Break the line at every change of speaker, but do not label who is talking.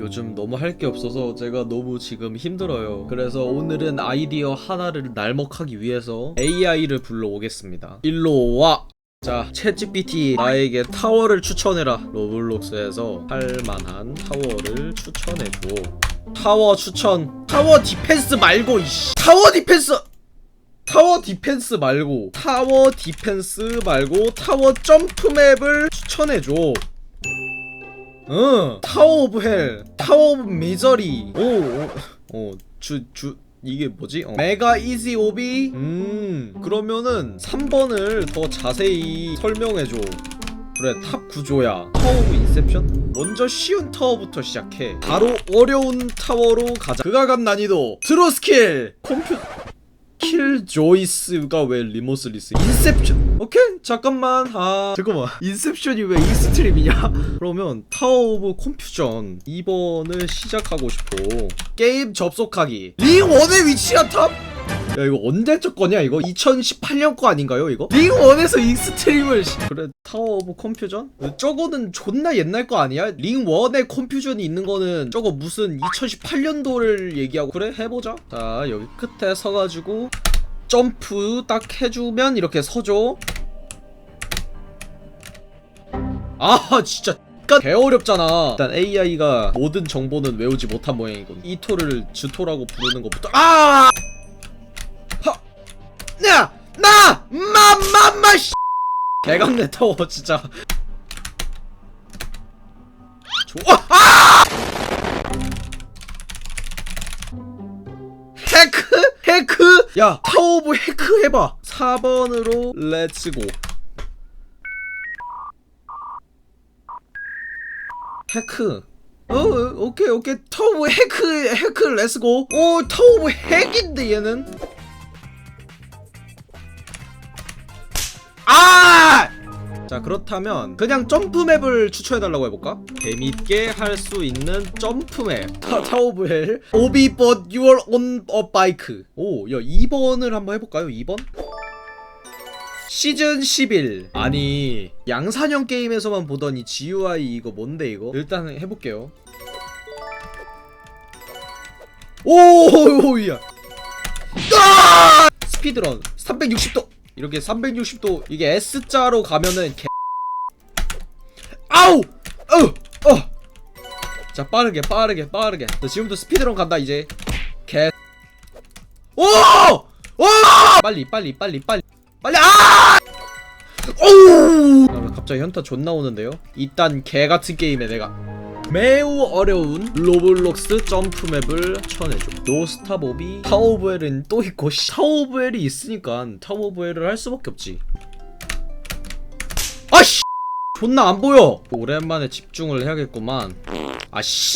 요즘 너무 할 게 없어서 제가 너무 지금 힘들어요. 그래서 오늘은 아이디어 하나를 날먹하기 위해서 AI를 불러오겠습니다. 일로 와! 자, 챗GPT 나에게 타워를 추천해라. 로블록스에서 할 만한 타워를 추천해줘. 타워 추천. 타워 디펜스 말고 이씨. 타워 디펜스. 타워 디펜스 말고 타워 디펜스 말고 타워 점프 맵을 추천해줘. 응. 타워 오브 헬 타워 오브 미저리 오오주 주 이게 뭐지? 어. 메가 이지 오비 음. 그러면은 3번을 더 자세히 설명해줘. 그래 탑 구조야. 타워 오브 인셉션 먼저 쉬운 타워부터 시작해. 바로 어려운 타워로 가자. 그가감 난이도. 트루 스킬 컴퓨 킬 조이스가 왜 리모슬리스? 인셉션. 오케이 잠깐만. 아 잠깐만. 인셉션이 왜 이스트림이냐? 그러면 타워 오브 컴퓨전 2번을 시작하고 싶어 게임 접속하기. 링 1의 위치가 탑? 야 이거 언제 적 거냐 이거 2018년 거 아닌가요 이거? 링 1에서 익스트림을 씨. 그래 타워 오브 컴퓨전? 저거는 존나 옛날 거 아니야? 링 1에 컴퓨전이 있는 거는 저거 무슨 2018년도를 얘기하고 그래 해보자 자 여기 끝에 서가지고 점프 딱 해주면 이렇게 서줘 아 진짜 개 어렵잖아 일단 AI가 모든 정보는 외우지 못한 모양이군 이 토를 주토라고 부르는 것부터 아! 나! 마마 마 씨! 개같네 타워 진짜 좋아 아! 해크? 해크? 야 타워 오브 해크 해봐 4번으로 렛츠고 해크 어 오케이 오케이 타워 오브 해크 해크 렛츠고 오 타워 오브 핵인데 얘는 아! 자 그렇다면 그냥 점프맵을 추천해달라고 해볼까? 재밌게 할 수 있는 점프맵 타, 타워 오브 헬 오비 but you're on a bike 오야 2번을 한번 해볼까요 2번? 시즌 11 아니 양산형 게임에서만 보던 이 GUI 이거 뭔데 이거? 일단 해볼게요 오야 아! 스피드런 360도 이렇게 360도 이게 S자로 가면은 개 아우 어 어 자 빠르게 빠르게 빠르게 너 지금부터 스피드런 간다 이제 개 오! 오! 빨리 빨리 빨리 빨리 빨리 아! 오! 아, 갑자기 현타 존나 오는데요? 이딴 개 같은 게임에 내가 매우 어려운 로블록스 점프맵을 추천해줘. 노스타보비 타워오브엘은 또 있고 씨, 타워오브엘이 있으니까 타워오브엘을 할 수밖에 없지. 아씨! 존나 안 보여! 오랜만에 집중을 해야겠구만. 아씨